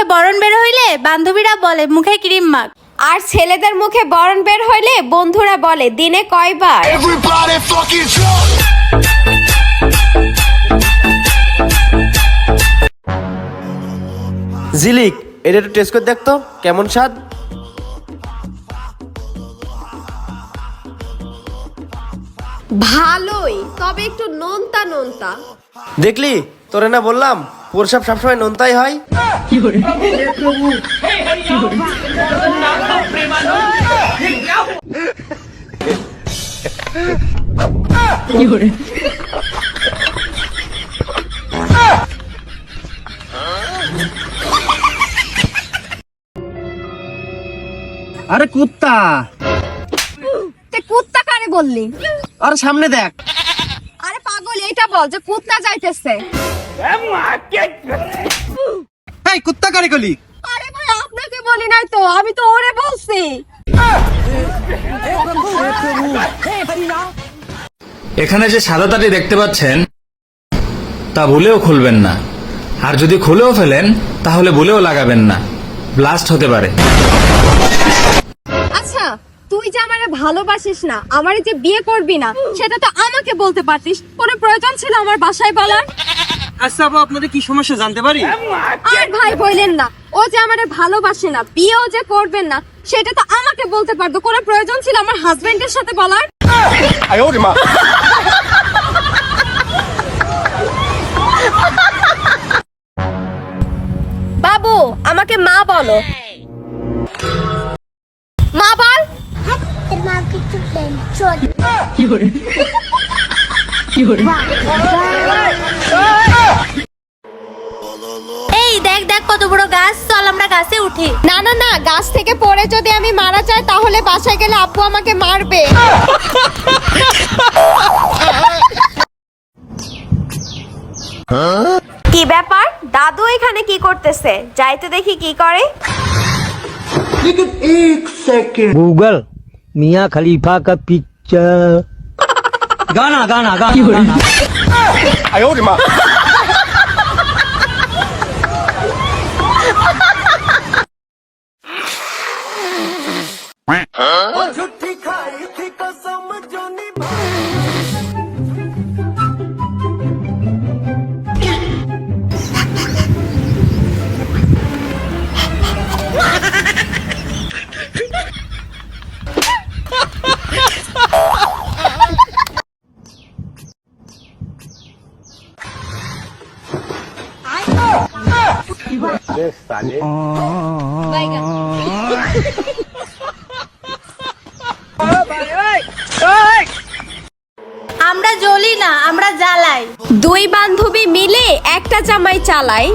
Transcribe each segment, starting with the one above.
মুখে বরণ বের হইলে বান্ধবীরা বলে মুখে ক্রিম মাখ। আর ছেলেদের মুখে বরণ বের হইলে বন্ধুরা বলে দিনে কয়বার. জিলিক এটা একটু টেস্ট করে দেখতো কেমন স্বাদ? ভালোই তবে একটু নোনতা নোনতা। দেখলি তোরে না বললাম? প্রসাব সবসময় নোনতাই হয়। আরে কুত্তা। তে কুত্তা কারে বললি? আরে সামনে দেখ। আরে পাগল এটা বল যে কুত্তা যাইতেছে। এই কুত্তা কারে গলি আরে ভাই আপনাকে বলি নাই তো আমি তো ওরে বলছি। এখানে যে সাদা তাটি দেখতে পাচ্ছেন তা ভুলেও খুলবেন না। আর যদি খুলেও ফেলেন তাহলে ভুলেও লাগাবেন না। ব্লাস্ট হতে পারে। আচ্ছা তুই যে আমারে ভালোবাসিস না আমারে যে বিয়ে করবি না সেটা তো আমাকে বলতে পারতিস। কোনো প্রয়োজন ছিল আমার বাসায় বলার? আচ্ছা আপু আপনাদের কি সমস্যা জানতে পারি? আর ভাই বললেন না ও যে আমারে ভালোবাসে না বিয়েও যে করবেন না সেটা তো আমাকে বলতে পারতো কোনো প্রয়োজন ছিল আমার হাজবেন্ডের সাথে বলার? বাবু আমাকে মা বলো। মা বল। এই বড় গাছ চল আমরা গাছে উঠি। না না না গাছ থেকে পড়ে যদি আমি মারা যাই তাহলে বাসায় গেলে আপু আমাকে মারবে। কি ব্যাপার? দাদু এখানে কি করতেছে? যাইতে দেখি কি করে। গুগল মিয়া খালিফা কা পিকচার গানা গানা গানা झूठी खाई थी कसम जो 내 사례. দুই বান্ধবী মিলে একটা জামাই চালায়।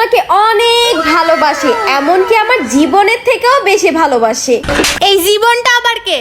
তোমাকে অনেক ভালোবাসে এমনকি আমার জীবনের থেকেও বেশি ভালোবাসে। এই জীবনটা আবার কে?